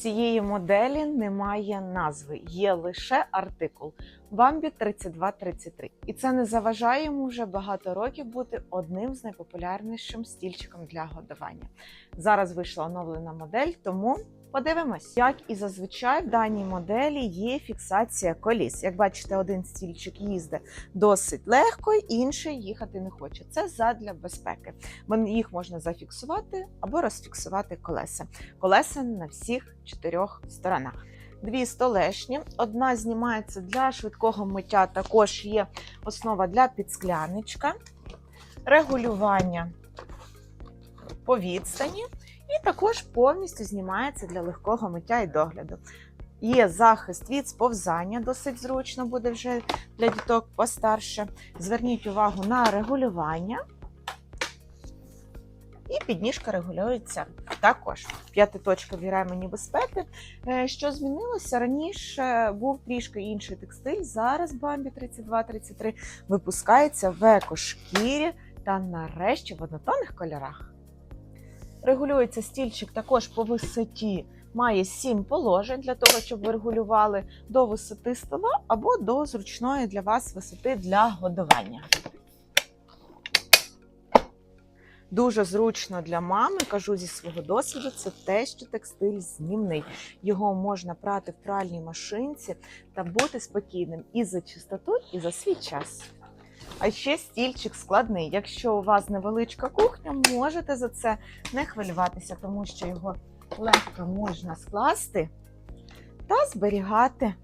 цієї моделі немає назви, є лише артикул Bambi 3233. І це не заважає йому вже багато років бути одним з найпопулярнішим стільчиком для годування. Зараз вийшла оновлена модель, тому подивимось. Як і зазвичай в даній моделі є фіксація коліс. Як бачите, один стільчик їздить досить легко, інший їхати не хоче. Це задля безпеки. Їх можна зафіксувати або розфіксувати колеса. Колеса на всіх чотирьох сторонах. Дві столешні. Одна знімається для швидкого миття. Також є основа для підскляничка, регулювання по відстані, і також повністю знімається для легкого миття і догляду. Є захист від сповзання, досить зручно буде вже для діток постарше. Зверніть увагу на регулювання. І підніжка регулюється також. П'ятиточкові ремені безпеки. Е, Що змінилося? Раніше був трішки інший текстиль. Зараз Бамбі 32-33 випускається в екошкірі та нарешті в однотонних кольорах. Регулюється стільчик також по висоті. Має сім положень для того, щоб ви регулювали до висоти стола або до зручної для вас висоти для годування. Дуже зручно для мами, кажу зі свого досвіду, це те, що текстиль знімний. Його можна прати в пральній машинці та бути спокійним і за чистоту, і за свій час. А ще стільчик складний. Якщо у вас невеличка кухня, можете за це не хвилюватися, тому що його легко можна скласти та зберігати